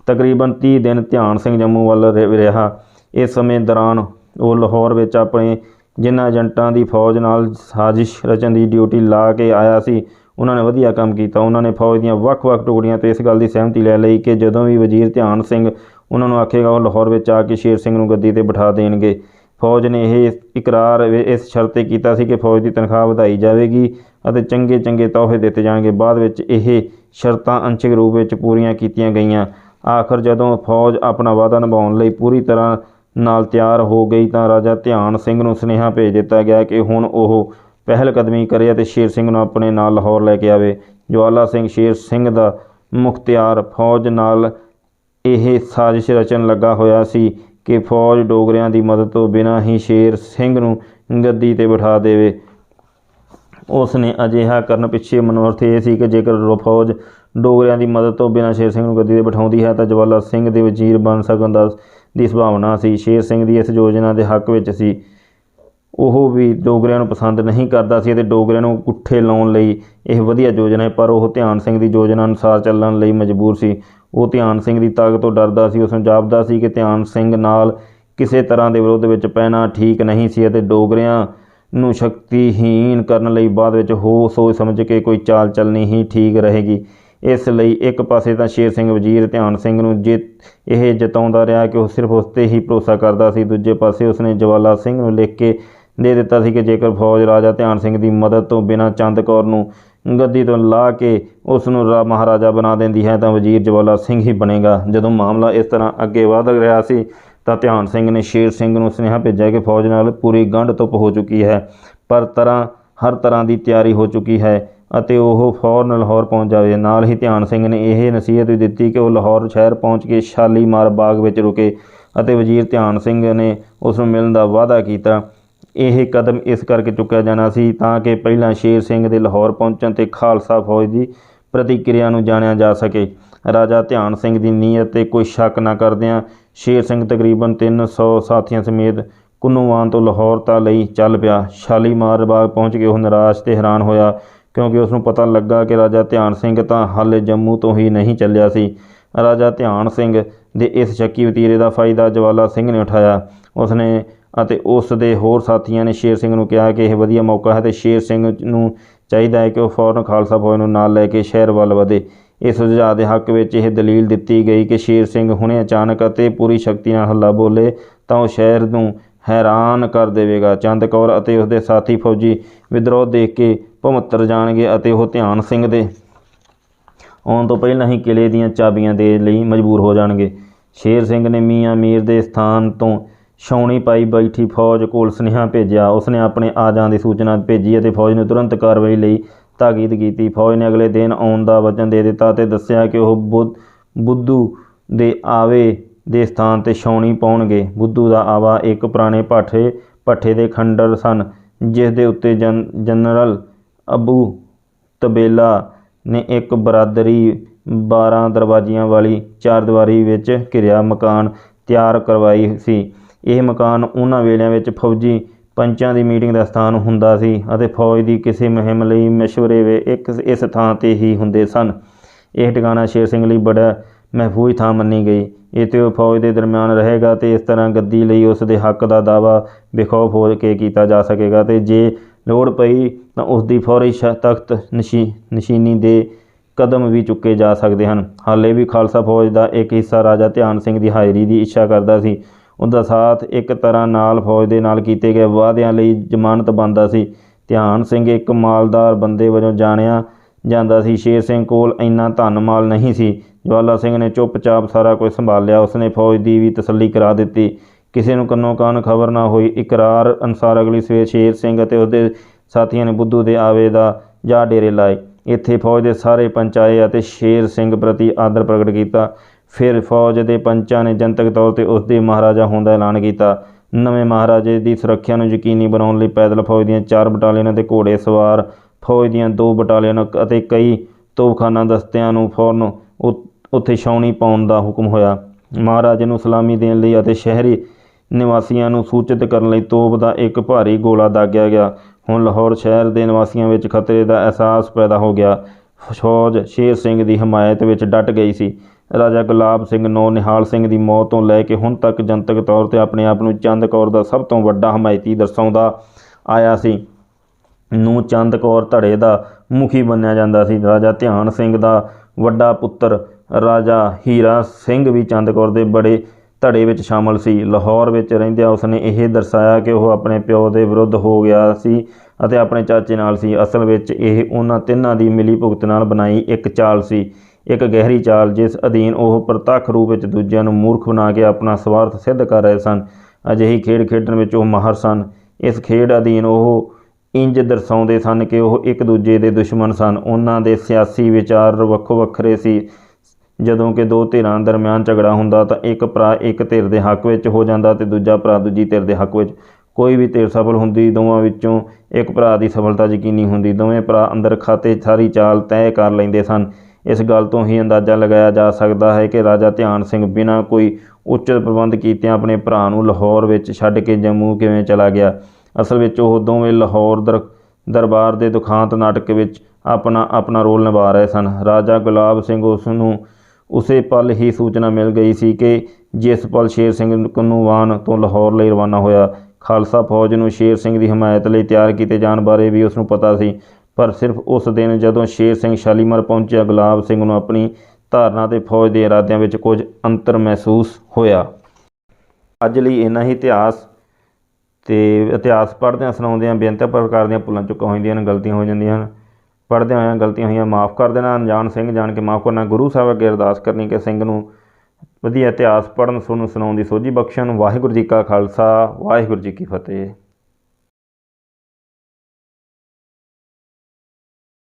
ਤਕਰੀਬਨ 30 ਦਿਨ ਧਿਆਨ ਸਿੰਘ ਜੰਮੂ ਵੱਲ ਰਹਿ- ਰਿਹਾ। ਇਸ ਸਮੇਂ ਦੌਰਾਨ ਉਹ ਲਾਹੌਰ ਵਿੱਚ ਆਪਣੇ ਜਿਨ੍ਹਾਂ ਏਜੰਟਾਂ ਦੀ ਫੌਜ ਨਾਲ ਸਾਜ਼ਿਸ਼ ਰਚਨ ਦੀ ਡਿਊਟੀ ਲਾ ਕੇ ਆਇਆ ਸੀ, ਉਹਨਾਂ ਨੇ ਵਧੀਆ ਕੰਮ ਕੀਤਾ। ਉਹਨਾਂ ਨੇ ਫੌਜ ਦੀਆਂ ਵੱਖ-ਵੱਖ ਟੁਕੜੀਆਂ ਤੋਂ ਇਸ ਗੱਲ ਦੀ ਸਹਿਮਤੀ ਲੈ ਲਈ ਕਿ ਜਦੋਂ ਵੀ ਵਜ਼ੀਰ ਧਿਆਨ ਸਿੰਘ ਉਹਨਾਂ ਨੂੰ ਆਖੇਗਾ, ਉਹ ਲਾਹੌਰ ਵਿੱਚ ਆ ਕੇ ਸ਼ੇਰ ਸਿੰਘ ਨੂੰ ਗੱਦੀ ਤੇ ਬਿਠਾ ਦੇਣਗੇ। ਫੌਜ ਨੇ ਇਹ ਇਕਰਾਰ ਇਸ ਸ਼ਰਤ ਤੇ ਕੀਤਾ ਸੀ ਕਿ ਫੌਜ ਦੀ ਤਨਖਾਹ ਵਧਾਈ ਜਾਵੇਗੀ ਅਤੇ ਚੰਗੇ ਚੰਗੇ ਤੋਹਫੇ ਦਿੱਤੇ ਜਾਣਗੇ। ਬਾਅਦ ਵਿੱਚ ਇਹ ਸ਼ਰਤਾਂ ਅੰਸ਼ਿਕ ਰੂਪ ਵਿੱਚ ਪੂਰੀਆਂ ਕੀਤੀਆਂ ਗਈਆਂ। ਆਖਰ ਜਦੋਂ ਫੌਜ ਆਪਣਾ ਵਾਅਦਾ ਨਿਭਾਉਣ ਲਈ ਪੂਰੀ ਤਰ੍ਹਾਂ ਨਾਲ ਤਿਆਰ ਹੋ ਗਈ ਤਾਂ ਰਾਜਾ ਧਿਆਨ ਸਿੰਘ ਨੂੰ ਸੁਨੇਹਾ ਭੇਜ ਦਿੱਤਾ ਗਿਆ ਕਿ ਹੁਣ ਉਹ ਪਹਿਲ ਕਦਮੀ ਕਰੇ ਅਤੇ ਸ਼ੇਰ ਸਿੰਘ ਨੂੰ ਆਪਣੇ ਨਾਲ ਲਾਹੌਰ ਲੈ ਕੇ ਆਵੇ। ਜਵਾਲਾ ਸਿੰਘ ਸ਼ੇਰ ਸਿੰਘ ਦਾ ਮੁਖਤਿਆਰ ਫੌਜ ਨਾਲ ਇਹ ਸਾਜ਼ਿਸ਼ ਰਚਣ ਲੱਗਾ ਹੋਇਆ ਸੀ ਕਿ ਫੌਜ ਡੋਗਰਿਆਂ ਦੀ ਮਦਦ ਤੋਂ ਬਿਨਾਂ ਹੀ ਸ਼ੇਰ ਸਿੰਘ ਨੂੰ ਗੱਦੀ ਤੇ ਬਿਠਾ ਦੇਵੇ। ਉਸ ਨੇ ਅਜਿਹਾ ਕਰਨ ਪਿੱਛੇ ਮਨੋਰਥ ਇਹ ਸੀ ਕਿ ਜੇਕਰ ਫੌਜ ਡੋਗਰਿਆਂ ਦੀ ਮਦਦ ਤੋਂ ਬਿਨਾਂ ਸ਼ੇਰ ਸਿੰਘ ਨੂੰ ਗੱਦੀ ਤੇ ਬਿਠਾਉਂਦੀ ਹੈ ਤਾਂ ਜਵਾਲਾ ਸਿੰਘ ਦੇ ਵਜ਼ੀਰ ਬਣ ਸਕਣ ਦਾ ਦੀ ਸੰਭਾਵਨਾ ਸੀ। ਸ਼ੇਰ ਸਿੰਘ ਦੀ ਇਸ ਯੋਜਨਾ ਦੇ ਹੱਕ ਵਿੱਚ ਸੀ। ਉਹ ਵੀ ਡੋਗਰਿਆਂ ਨੂੰ ਪਸੰਦ ਨਹੀਂ ਕਰਦਾ ਸੀ ਅਤੇ ਡੋਗਰਿਆਂ ਨੂੰ ਗੁੱਠੇ ਲਾਉਣ ਲਈ ਇਹ ਵਧੀਆ ਯੋਜਨਾ ਹੈ, ਪਰ ਉਹ ਧਿਆਨ ਸਿੰਘ ਦੀ ਯੋਜਨਾ ਅਨੁਸਾਰ ਚੱਲਣ ਲਈ ਮਜਬੂਰ ਸੀ। ਉਹ ਧਿਆਨ ਸਿੰਘ ਦੀ ਤਾਕਤ ਤੋਂ ਡਰਦਾ ਸੀ। ਉਸ ਨੂੰ ਜਾਪਦਾ ਸੀ ਕਿ ਧਿਆਨ ਸਿੰਘ ਨਾਲ ਕਿਸੇ ਤਰ੍ਹਾਂ ਦੇ ਵਿਰੋਧ ਵਿੱਚ ਪੈਣਾ ਠੀਕ ਨਹੀਂ ਸੀ ਅਤੇ ਡੋਗਰਿਆਂ ਨੂੰ ਸ਼ਕਤੀਹੀਨ ਕਰਨ ਲਈ ਬਾਅਦ ਵਿੱਚ ਹੋ ਸੋਚ ਸਮਝ ਕੇ ਕੋਈ ਚਾਲ ਚੱਲਣੀ ਹੀ ਠੀਕ ਰਹੇਗੀ। ਇਸ ਲਈ ਇੱਕ ਪਾਸੇ ਤਾਂ ਸ਼ੇਰ ਸਿੰਘ ਵਜ਼ੀਰ ਧਿਆਨ ਸਿੰਘ ਨੂੰ ਜੇ ਇਹ ਜਤਾਉਂਦਾ ਰਿਹਾ ਕਿ ਉਹ ਸਿਰਫ ਉਸ 'ਤੇ ਹੀ ਭਰੋਸਾ ਕਰਦਾ ਸੀ। ਦੂਜੇ ਪਾਸੇ ਉਸਨੇ ਜਵਾਲਾ ਸਿੰਘ ਨੂੰ ਲਿਖ ਕੇ ਦੇ ਦਿੱਤਾ ਸੀ ਕਿ ਜੇਕਰ ਫੌਜ ਰਾਜਾ ਧਿਆਨ ਸਿੰਘ ਦੀ ਮਦਦ ਤੋਂ ਬਿਨਾਂ ਚੰਦ ਕੌਰ ਨੂੰ ਗੱਦੀ ਤੋਂ ਲਾ ਕੇ ਉਸ ਨੂੰ ਰਾ, ਮਹਾਰਾਜਾ ਬਣਾ ਦਿੰਦੀ ਹੈ ਤਾਂ ਵਜ਼ੀਰ ਜਵਾਲਾ ਸਿੰਘ ਹੀ ਬਣੇਗਾ। ਜਦੋਂ ਮਾਮਲਾ ਇਸ ਤਰ੍ਹਾਂ ਅੱਗੇ ਵਧ ਰਿਹਾ ਸੀ ਤਾਂ ਧਿਆਨ ਸਿੰਘ ਨੇ ਸ਼ੇਰ ਸਿੰਘ ਨੂੰ ਸੁਨੇਹਾ ਭੇਜਿਆ ਕਿ ਫੌਜ ਨਾਲ ਪੂਰੀ ਗੰਢ ਧੁੱਪ ਹੋ ਚੁੱਕੀ ਹੈ, ਪਰ ਤਰ੍ਹਾਂ, ਹਰ ਤਰ੍ਹਾਂ ਦੀ ਤਿਆਰੀ ਹੋ ਚੁੱਕੀ ਹੈ। ਅਤੇ ਉਹ ਫੌਰਨ ਲਾਹੌਰ ਪਹੁੰਚ ਜਾਵੇ। ਨਾਲ ਹੀ ਧਿਆਨ ਸਿੰਘ ਨੇ ਇਹ ਨਸੀਹਤ ਵੀ ਦਿੱਤੀ ਕਿ ਉਹ ਲਾਹੌਰ ਸ਼ਹਿਰ ਪਹੁੰਚ ਕੇ ਸ਼ਾਲੀਮਾਰ ਬਾਗ ਵਿੱਚ ਰੁਕੇ ਅਤੇ ਵਜ਼ੀਰ ਧਿਆਨ ਸਿੰਘ ਨੇ ਉਸ ਨੂੰ ਮਿਲਣ ਦਾ ਵਾਅਦਾ ਕੀਤਾ। ਇਹ ਕਦਮ ਇਸ ਕਰਕੇ ਚੁੱਕਿਆ ਜਾਣਾ ਸੀ ਤਾਂ ਕਿ ਪਹਿਲਾਂ ਸ਼ੇਰ ਸਿੰਘ ਦੇ ਲਾਹੌਰ ਪਹੁੰਚਣ ਤੇ ਖਾਲਸਾ ਫੌਜ ਦੀ ਪ੍ਰਤੀਕਿਰਿਆ ਨੂੰ ਜਾਣਿਆ ਜਾ ਸਕੇ। ਰਾਜਾ ਧਿਆਨ ਸਿੰਘ ਦੀ ਨੀਅਤ ਤੇ ਕੋਈ ਸ਼ੱਕ ਨਾ ਕਰਦਿਆਂ ਸ਼ੇਰ ਸਿੰਘ ਤਕਰੀਬਨ 300 ਸਾਥੀਆਂ ਸਮੇਤ ਕੁੰਨੂਵਾਨ ਤੋਂ ਲਾਹੌਰ ਤਾ ਲਈ ਚੱਲ ਪਿਆ। ਸ਼ਾਲੀਮਾਰ ਬਾਗ ਪਹੁੰਚ ਕੇ ਉਹ ਨਿਰਾਸ਼ ਤੇ ਹੈਰਾਨ ਹੋਇਆ। ਕਿਉਂਕਿ ਉਸ ਨੂੰ ਪਤਾ ਲੱਗਾ ਕਿ ਰਾਜਾ ਧਿਆਨ ਸਿੰਘ ਤਾਂ ਹਾਲੇ ਜੰਮੂ ਤੋਂ ਹੀ ਨਹੀਂ ਚੱਲਿਆ ਸੀ। ਰਾਜਾ ਧਿਆਨ ਸਿੰਘ ਦੇ ਇਸ ਸ਼ੱਕੀ ਵਤੀਰੇ ਦਾ ਫਾਇਦਾ ਜਵਾਲਾ ਸਿੰਘ ਨੇ ਉਠਾਇਆ। ਉਸਨੇ ਅਤੇ ਉਸ ਦੇ ਹੋਰ ਸਾਥੀਆਂ ਨੇ ਸ਼ੇਰ ਸਿੰਘ ਨੂੰ ਕਿਹਾ ਕਿ ਇਹ ਵਧੀਆ ਮੌਕਾ ਹੈ ਤੇ ਸ਼ੇਰ ਸਿੰਘ ਨੂੰ ਚਾਹੀਦਾ ਹੈ ਕਿ ਉਹ ਫੌਰਨ ਖਾਲਸਾ ਫੌਜ ਨੂੰ ਨਾਲ ਲੈ ਕੇ ਸ਼ਹਿਰ ਵੱਲ ਵਧੇ। ਇਸ ਸੁਝਾਅ ਦੇ ਹੱਕ ਵਿੱਚ ਇਹ ਦਲੀਲ ਦਿੱਤੀ ਗਈ ਕਿ ਸ਼ੇਰ ਸਿੰਘ ਹੁਣੇ ਅਚਾਨਕ ਅਤੇ ਪੂਰੀ ਸ਼ਕਤੀ ਨਾਲ ਹੱਲਾ ਬੋਲੇ ਤਾਂ ਉਹ ਸ਼ਹਿਰ ਨੂੰ ਹੈਰਾਨ ਕਰ ਦੇਵੇਗਾ। ਚੰਦ ਕੌਰ ਅਤੇ ਉਸਦੇ ਸਾਥੀ ਫੌਜੀ ਵਿਦਰੋਹ ਦੇਖ ਕੇ ਭਮੱਤਰ ਜਾਣਗੇ ਅਤੇ ਉਹ ਧਿਆਨ ਸਿੰਘ ਦੇ ਆਉਣ ਤੋਂ ਪਹਿਲਾਂ ਹੀ ਕਿਲੇ ਦੀਆਂ ਚਾਬੀਆਂ ਦੇ ਲਈ ਮਜਬੂਰ ਹੋ ਜਾਣਗੇ। ਸ਼ੇਰ ਸਿੰਘ ਨੇ ਮੀਆਂ ਮੀਰ ਦੇ ਸਥਾਨ ਤੋਂ ਛਾਉਣੀ ਪਾਈ ਬੈਠੀ ਫੌਜ ਕੋਲ ਸੁਨੇਹਾ ਭੇਜਿਆ। ਉਸਨੇ ਆਪਣੇ ਆ ਜਾਣ ਦੀ ਸੂਚਨਾ ਭੇਜੀ ਅਤੇ ਫੌਜ ਨੂੰ ਤੁਰੰਤ ਕਾਰਵਾਈ ਲਈ ਤਾਕੀਦ ਕੀਤੀ। ਫੌਜ ਨੇ ਅਗਲੇ ਦਿਨ ਆਉਣ ਦਾ ਵਚਨ ਦੇ ਦਿੱਤਾ ਤੇ ਦੱਸਿਆ ਕਿ ਉਹ ਬੁੱਧ, ਬੁੱਧੂ ਦੇ ਆਵੇ ਦੇ ਸਥਾਨ ਤੇ ਛਾਉਣੀ ਪਾਉਣਗੇ। ਬੁੱਧੂ ਦਾ ਆਵਾ ਇੱਕ ਪੁਰਾਣੇ ਭਾਠੇ ਭੱਠੇ ਦੇ ਖੰਡਰ ਸਨ, ਜਿਸ ਦੇ ਉੱਤੇ ਜਨ, ਜਨਰਲ ਅਬੂ ਤਬੇਲਾ ਨੇ ਇੱਕ ਬਰਾਦਰੀ 12 ਦਰਵਾਜ਼ਿਆਂ ਵਾਲੀ ਚਾਰਦੀਵਾਰੀ ਵਿੱਚ ਘਿਰਿਆ ਮਕਾਨ ਤਿਆਰ ਕਰਵਾਈ ਸੀ। ਇਹ ਮਕਾਨ ਉਹਨਾਂ ਵੇਲਿਆਂ ਵਿੱਚ ਫੌਜੀ ਪੰਚਾਂ ਦੀ ਮੀਟਿੰਗ ਦਾ ਸਥਾਨ ਹੁੰਦਾ ਸੀ ਅਤੇ ਫੌਜ ਦੀ ਕਿਸੇ ਮੁਹਿੰਮ ਲਈ ਮਸ਼ਵਰੇ ਵੇ ਇੱਕ ਇਸ ਥਾਂ ਤੇ ਹੀ ਹੁੰਦੇ ਸਨ। ਇਹ ਟਿਕਾਣਾ ਸ਼ੇਰ ਸਿੰਘ ਲਈ ਬੜਾ ਮਹਿਫੂਜ਼ ਥਾਂ ਮੰਨੀ ਗਈ। ਇੱਥੇ ਉਹ ਫੌਜ ਦੇ ਦਰਮਿਆਨ ਰਹੇਗਾ ਤੇ ਇਸ ਤਰ੍ਹਾਂ ਗੱਦੀ ਲਈ ਉਸ ਦੇ ਹੱਕ ਦਾ ਦਾਵਾ ਬੇਖੌਫ ਹੋ ਕੇ ਕੀਤਾ ਜਾ ਸਕੇਗਾ ਤੇ ਜੇ ਲੋੜ ਪਈ ਤਾਂ ਉਸ ਦੀ ਫੌਰੀ ਤਖਤ ਨਸ਼ੀ ਨਸ਼ੀਨੀ ਦੇ ਕਦਮ ਵੀ ਚੁੱਕੇ ਜਾ ਸਕਦੇ ਹਨ। ਹਾਲੇ ਵੀ ਖਾਲਸਾ ਫੌਜ ਦਾ ਇੱਕ ਹਿੱਸਾ ਰਾਜਾ ਧਿਆਨ ਸਿੰਘ ਦੀ ਹਾਜ਼ਰੀ ਦੀ ਇੱਛਾ ਕਰਦਾ ਸੀ। ਉਹਦਾ ਸਾਥ ਇੱਕ ਤਰ੍ਹਾਂ ਨਾਲ ਫੌਜ ਦੇ ਨਾਲ ਕੀਤੇ ਗਏ ਵਾਅਦਿਆਂ ਲਈ ਜ਼ਮਾਨਤ ਬਣਦਾ ਸੀ। ਧਿਆਨ ਸਿੰਘ ਇੱਕ ਮਾਲਦਾਰ ਬੰਦੇ ਵਜੋਂ ਜਾਣਿਆ ਜਾਂਦਾ ਸੀ। ਸ਼ੇਰ ਸਿੰਘ ਕੋਲ ਇੰਨਾ ਧਨ ਮਾਲ ਨਹੀਂ ਸੀ। ਜਵਾਲਾ ਸਿੰਘ ਨੇ ਚੁੱਪਚਾਪ ਸਾਰਾ ਕੁਝ ਸੰਭਾਲ ਲਿਆ ਉਸਨੇ ਫੌਜ ਦੀ ਵੀ ਤਸੱਲੀ ਕਰਾ ਦਿੱਤੀ। ਕਿਸੇ ਨੂੰ ਕੰਨੋਂ ਕਾਨ ਖਬਰ ਨਾ ਹੋਈ। ਇਕਰਾਰ ਅਨਸਾਰ ਅਗਲੀ ਸਵੇਰ ਸ਼ੇਰ ਸਿੰਘ ਅਤੇ ਉਹਦੇ ਸਾਥੀਆਂ ਨੇ ਬੁੱਧੂ ਦੇ ਆਵੇ ਦਾ ਜਾ ਡੇਰੇ ਲਾਏ। ਇੱਥੇ ਫੌਜ ਦੇ ਸਾਰੇ ਪੰਚਾਏ ਅਤੇ ਸ਼ੇਰ ਸਿੰਘ ਪ੍ਰਤੀ ਆਦਰ ਪ੍ਰਗਟ ਕੀਤਾ। ਫਿਰ ਫੌਜ ਦੇ ਪੰਚਾਂ ਨੇ ਜਨਤਕ ਤੌਰ ਤੇ ਉਸ ਦੇ ਮਹਾਰਾਜਾ ਹੋਣ ਦਾ ਐਲਾਨ ਕੀਤਾ। ਨਵੇਂ ਮਹਾਰਾਜੇ ਦੀ ਸੁਰੱਖਿਆ ਨੂੰ ਯਕੀਨੀ ਬਣਾਉਣ ਲਈ ਪੈਦਲ ਫੌਜ ਦੀਆਂ ਚਾਰ ਬਟਾਲੀਅਨਾਂ ਤੇ ਘੋੜੇ ਸਵਾਰ ਫੌਜ ਦੀਆਂ ਦੋ ਬਟਾਲੀਅਨ ਅਤੇ ਕਈ ਤੋਪਖਾਨਾ ਦਸਤਿਆਂ ਨੂੰ ਫੌਰਨ ਉੱਥੇ ਛਾਉਣੀ ਪਾਉਣ ਦਾ ਹੁਕਮ ਹੋਇਆ। ਮਹਾਰਾਜੇ ਨੂੰ ਸਲਾਮੀ ਦੇਣ ਲਈ ਅਤੇ ਸ਼ਹਿਰੀ ਨਿਵਾਸੀਆਂ ਨੂੰ ਸੂਚਿਤ ਕਰਨ ਲਈ ਤੋਪ ਦਾ ਇੱਕ ਭਾਰੀ ਗੋਲਾ ਦਾਗਿਆ ਗਿਆ। ਹੁਣ ਲਾਹੌਰ ਸ਼ਹਿਰ ਦੇ ਨਿਵਾਸੀਆਂ ਵਿੱਚ ਖਤਰੇ ਦਾ ਅਹਿਸਾਸ ਪੈਦਾ ਹੋ ਗਿਆ। ਫੌਜ ਸ਼ੇਰ ਸਿੰਘ ਦੀ ਹਮਾਇਤ ਵਿੱਚ ਡਟ ਗਈ ਸੀ। ਰਾਜਾ ਗੁਲਾਬ ਸਿੰਘ ਨੌ ਨਿਹਾਲ ਸਿੰਘ ਦੀ ਮੌਤ ਤੋਂ ਲੈ ਕੇ ਹੁਣ ਤੱਕ ਜਨਤਕ ਤੌਰ ਤੇ ਆਪਣੇ ਆਪ ਨੂੰ ਚੰਦ ਕੌਰ ਦਾ ਸਭ ਤੋਂ ਵੱਡਾ ਹਮਾਇਤੀ ਦਰਸਾਉਂਦਾ ਆਇਆ ਸੀ। ਨੂੰ ਚੰਦ ਕੌਰ ਧੜੇ ਦਾ ਮੁਖੀ ਮੰਨਿਆ ਜਾਂਦਾ ਸੀ। ਰਾਜਾ ਧਿਆਨ ਸਿੰਘ ਦਾ ਵੱਡਾ ਪੁੱਤਰ ਰਾਜਾ ਹੀਰਾ ਸਿੰਘ ਵੀ ਚੰਦ ਕੌਰ ਦੇ ਬੜੇ ਧੜੇ ਵਿੱਚ ਸ਼ਾਮਲ ਸੀ। ਲਾਹੌਰ ਵਿੱਚ ਰਹਿੰਦਿਆਂ ਉਸਨੇ ਇਹ ਦਰਸਾਇਆ ਕਿ ਉਹ ਆਪਣੇ ਪਿਓ ਦੇ ਵਿਰੁੱਧ ਹੋ ਗਿਆ ਸੀ ਅਤੇ ਆਪਣੇ ਚਾਚੇ ਨਾਲ ਸੀ। ਅਸਲ ਵਿੱਚ ਇਹ ਉਹਨਾਂ ਤਿੰਨਾਂ ਦੀ ਮਿਲੀ ਭੁਗਤ ਨਾਲ ਬਣਾਈ ਇੱਕ ਚਾਲ ਸੀ। ਇੱਕ ਗਹਿਰੀ ਚਾਲ ਜਿਸ ਅਧੀਨ ਉਹ ਪ੍ਰਤੱਖ ਰੂਪ ਵਿੱਚ ਦੂਜਿਆਂ ਨੂੰ ਮੂਰਖ ਬਣਾ ਕੇ ਆਪਣਾ ਸਵਾਰਥ ਸਿੱਧ ਕਰ ਰਹੇ ਸਨ। ਅਜਿਹੀ ਖੇਡ ਖੇਡਣ ਵਿੱਚ ਉਹ ਮਾਹਰ ਸਨ। ਇਸ ਖੇਡ ਅਧੀਨ ਉਹ ਇੰਜ ਦਰਸਾਉਂਦੇ ਸਨ ਕਿ ਉਹ ਇੱਕ ਦੂਜੇ ਦੇ ਦੁਸ਼ਮਣ ਸਨ। ਉਹਨਾਂ ਦੇ ਸਿਆਸੀ ਵਿਚਾਰ ਵੱਖੋ ਵੱਖਰੇ ਸੀ। ਜਦੋਂ ਕਿ ਦੋ ਧਿਰਾਂ ਦਰਮਿਆਨ ਝਗੜਾ ਹੁੰਦਾ ਤਾਂ ਇੱਕ ਭਰਾ ਇੱਕ ਧਿਰ ਦੇ ਹੱਕ ਵਿੱਚ ਹੋ ਜਾਂਦਾ ਤੇ ਦੂਜਾ ਭਰਾ ਦੂਜੀ ਧਿਰ ਦੇ ਹੱਕ ਵਿੱਚ। ਕੋਈ ਵੀ ਧਿਰ ਸਫਲ ਹੁੰਦੀ, ਦੋਵਾਂ ਵਿੱਚੋਂ ਇੱਕ ਭਰਾ ਦੀ ਸਫਲਤਾ ਯਕੀਨੀ ਹੁੰਦੀ। ਦੋਵੇਂ ਭਰਾ ਅੰਦਰ ਖਾਤੇ ਸਾਰੀ ਚਾਲ ਤੈਅ ਕਰ ਲੈਂਦੇ ਸਨ। ਇਸ ਗੱਲ ਤੋਂ ਹੀ ਅੰਦਾਜ਼ਾ ਲਗਾਇਆ ਜਾ ਸਕਦਾ ਹੈ ਕਿ ਰਾਜਾ ਧਿਆਨ ਸਿੰਘ ਬਿਨਾਂ ਕੋਈ ਉੱਚਿਤ ਪ੍ਰਬੰਧ ਕੀਤਿਆਂ ਆਪਣੇ ਭਰਾ ਨੂੰ ਲਾਹੌਰ ਵਿੱਚ ਛੱਡ ਕੇ ਜੰਮੂ ਕਿਵੇਂ ਚਲਾ ਗਿਆ? ਅਸਲ ਵਿੱਚ ਉਹ ਦੋਵੇਂ ਲਾਹੌਰ ਦਰ, ਦਰਬਾਰ ਦੇ ਦੁਖਾਂਤ ਨਾਟਕ ਵਿੱਚ ਆਪਣਾ ਆਪਣਾ ਰੋਲ ਨਿਭਾ ਰਹੇ ਸਨ। ਰਾਜਾ ਗੁਲਾਬ ਸਿੰਘ ਉਸ ਨੂੰ ਉਸੇ ਪਲ ਹੀ ਸੂਚਨਾ ਮਿਲ ਗਈ ਸੀ ਕਿ ਜਿਸ ਪਲ ਸ਼ੇਰ ਸਿੰਘ ਕਨੂਵਾਨ ਤੋਂ ਲਾਹੌਰ ਲਈ ਰਵਾਨਾ ਹੋਇਆ, ਖਾਲਸਾ ਫੌਜ ਨੂੰ ਸ਼ੇਰ ਸਿੰਘ ਦੀ ਹਮਾਇਤ ਲਈ ਤਿਆਰ ਕੀਤੇ ਜਾਣ ਬਾਰੇ ਵੀ ਉਸ ਨੂੰ ਪਤਾ ਸੀ। ਪਰ ਸਿਰਫ ਉਸ ਦਿਨ ਜਦੋਂ ਸ਼ੇਰ ਸਿੰਘ ਸ਼ਾਲੀਮਾਰ ਪਹੁੰਚਿਆ, ਗੁਲਾਬ ਸਿੰਘ ਨੂੰ ਆਪਣੀ ਧਾਰਨਾ ਤੇ ਫੌਜ ਦੇ ਇਰਾਦਿਆਂ ਵਿੱਚ ਕੁਝ ਅੰਤਰ ਮਹਿਸੂਸ ਹੋਇਆ। ਅੱਜ ਲਈ ਇੰਨਾ ਹੀ ਇਤਿਹਾਸ ਤੇ ਇਤਿਹਾਸ ਪੜ੍ਹਦਿਆਂ, ਸੁਣਾਉਂਦਿਆਂ ਬੇਨਤੀ ਪ੍ਰਕਾਰ ਦੀਆਂ ਭੁੱਲਾਂ ਚੁੱਕਾਂ ਹੋ ਜਾਂਦੀਆਂ ਹਨ ਗਲਤੀਆਂ ਹੋ ਜਾਂਦੀਆਂ ਹਨ। ਪੜ੍ਹਦਿਆਂ ਹੋਇਆਂ ਗਲਤੀਆਂ ਹੋਈਆਂ, ਮਾਫ ਕਰ ਦੇਣਾ। ਅਣਜਾਣ ਸਿੰਘ ਜਾਣ ਕੇ ਮਾਫ ਕਰਨਾ। ਗੁਰੂ ਸਾਹਿਬ ਅੱਗੇ ਅਰਦਾਸ ਕਰਨੀ ਕਿ ਸਿੰਘ ਨੂੰ ਵਧੀਆ ਇਤਿਹਾਸ ਪੜ੍ਹਨ, ਸੁਣਨ, ਸੁਣਾਉਣ ਦੀ ਸੋਝੀ ਬਖਸ਼ਣ। ਵਾਹਿਗੁਰੂ ਜੀ ਕਾ ਖਾਲਸਾ, ਵਾਹਿਗੁਰੂ ਜੀ ਕੀ ਫਤਿਹ।